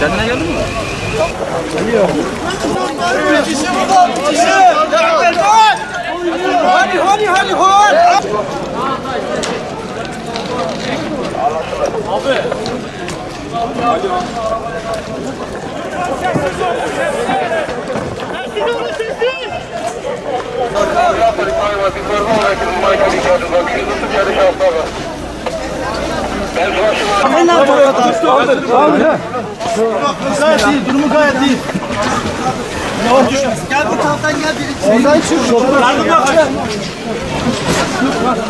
Kendine geldin mi? Gayet iyi, durumu gayet iyi. Gel bu taraftan gel biri. Oradan çık. Yardım bak.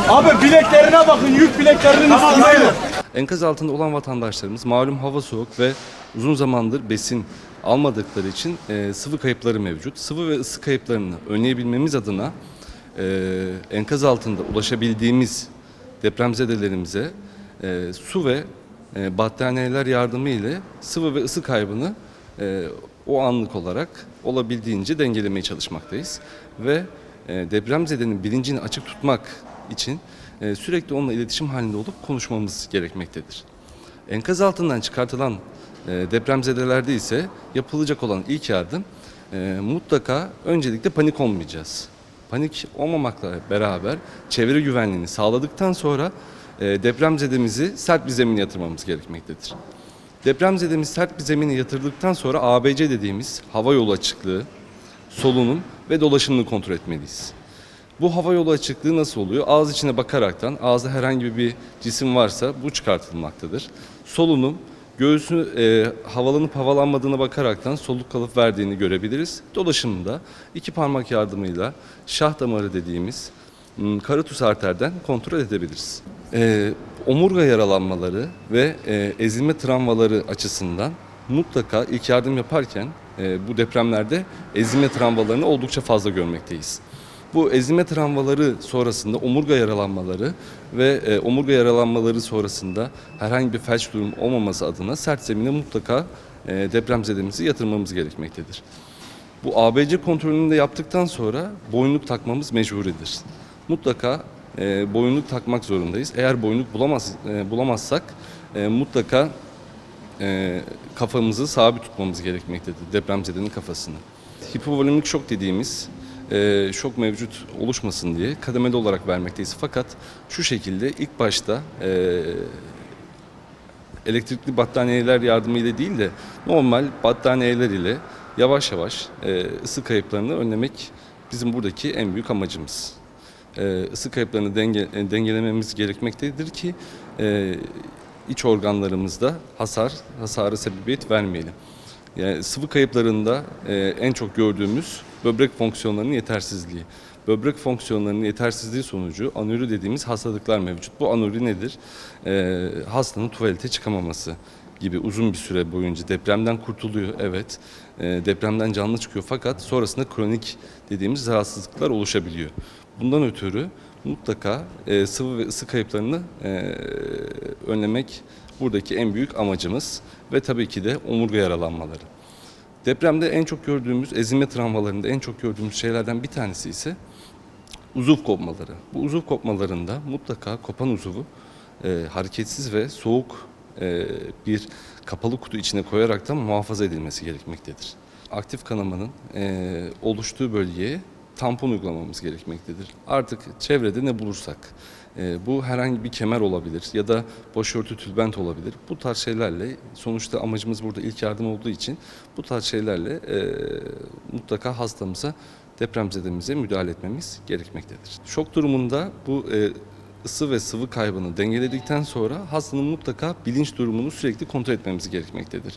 Abi bileklerine bakın, yük bileklerinin üstünde. Enkaz altında olan vatandaşlarımız malum hava soğuk ve uzun zamandır besin almadıkları için e, sıvı kayıpları mevcut. Sıvı ve ısı kayıplarını önleyebilmemiz adına e, enkaz altında ulaşabildiğimiz depremzedelerimize e, su ve e, battaniyeler yardımı ile sıvı ve ısı kaybını e, o anlık olarak olabildiğince dengelemeye çalışmaktayız. Ve e, depremzedenin bilincini açık tutmak için e, sürekli onunla iletişim halinde olup konuşmamız gerekmektedir. Enkaz altından çıkartılan e, depremzedelerde ise yapılacak olan ilk yardım e, mutlaka öncelikle panik olmayacağız. Panik olmamakla beraber çevre güvenliğini sağladıktan sonra e, depremzedemizi sert bir zemine yatırmamız gerekmektedir. Depremzedemiz sert bir zemine yatırdıktan sonra ABC dediğimiz hava yolu açıklığı, solunum ve dolaşımını kontrol etmeliyiz. Bu hava yolu açıklığı nasıl oluyor? Ağız içine bakaraktan ağızda herhangi bir cisim varsa bu çıkartılmaktadır. Solunum göğsü e, havalanıp havalanmadığına bakaraktan soluk kalıp verdiğini görebiliriz. Dolaşımında iki parmak yardımıyla şah damarı dediğimiz m, karotis arterden kontrol edebiliriz. E, omurga yaralanmaları ve e, ezilme travmaları açısından mutlaka ilk yardım yaparken e, bu depremlerde ezilme travmalarını oldukça fazla görmekteyiz. Bu ezilme travmaları sonrasında omurga yaralanmaları ve e, omurga yaralanmaları sonrasında herhangi bir felç durum olmaması adına sert zemine mutlaka e, depremzedemizi yatırmamız gerekmektedir. Bu ABC kontrolünü de yaptıktan sonra boynluk takmamız mecburidir. Mutlaka e, boynluk takmak zorundayız. Eğer boynluk bulamaz, e, bulamazsak e, mutlaka e, kafamızı sabit tutmamız gerekmektedir depremzedenin kafasını. Hipovolemik şok dediğimiz e, şok mevcut oluşmasın diye kademeli olarak vermekteyiz. Fakat şu şekilde ilk başta e, elektrikli battaniyeler yardımıyla değil de normal battaniyeler ile yavaş yavaş e, ısı kayıplarını önlemek bizim buradaki en büyük amacımız. E, ısı kayıplarını denge, dengelememiz gerekmektedir ki iç organlarımızda hasar, hasara sebebiyet vermeyelim. Yani sıvı kayıplarında e, en çok gördüğümüz böbrek fonksiyonlarının yetersizliği. Böbrek fonksiyonlarının yetersizliği sonucu anuri dediğimiz hastalıklar mevcut. Bu anuri nedir? E, hastanın tuvalete çıkamaması gibi uzun bir süre boyunca depremden kurtuluyor evet. E, depremden canlı çıkıyor fakat sonrasında kronik dediğimiz rahatsızlıklar oluşabiliyor. Bundan ötürü mutlaka e, sıvı ve ısı kayıplarını e, önlemek buradaki en büyük amacımız ve tabii ki de omurga yaralanmaları. Depremde en çok gördüğümüz ezilme travmalarında en çok gördüğümüz şeylerden bir tanesi ise uzuv kopmaları. Bu uzuv kopmalarında mutlaka kopan uzuvu e, hareketsiz ve soğuk e, bir kapalı kutu içine koyaraktan muhafaza edilmesi gerekmektedir. Aktif kanamanın e, oluştuğu bölgeye tampon uygulamamız gerekmektedir. Artık çevrede ne bulursak, e, bu herhangi bir kemer olabilir ya da başörtü tülbent olabilir. Bu tarz şeylerle sonuçta amacımız burada ilk yardım olduğu için bu tarz şeylerle e, mutlaka hastamıza depremzedemize müdahale etmemiz gerekmektedir. Şok durumunda bu e, ısı ve sıvı kaybını dengeledikten sonra hastanın mutlaka bilinç durumunu sürekli kontrol etmemiz gerekmektedir.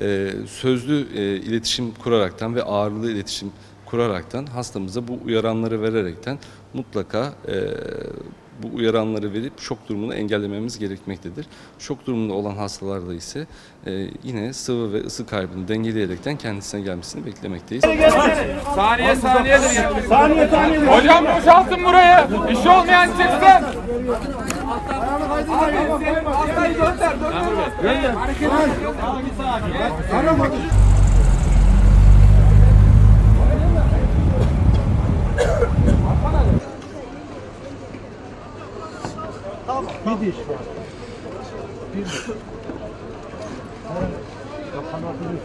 E, sözlü e, iletişim kuraraktan ve ağırlı iletişim kuraraktan hastamıza bu uyaranları vererekten mutlaka e, bu uyaranları verip şok durumunu engellememiz gerekmektedir. Şok durumunda olan hastalarda ise e, yine sıvı ve ısı kaybını dengeleyerekten kendisine gelmesini beklemekteyiz. Saniye saniyedir ya. Saniye saniye. Hocam boşaltın burayı. İşi olmayan çıksın. Hastayı gönder. Gönder. Bir diş var. Bir diş. Evet. Kapanabilir.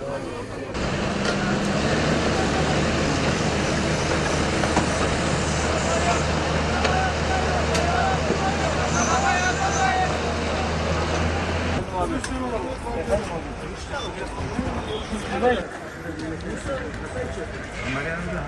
Kameranın da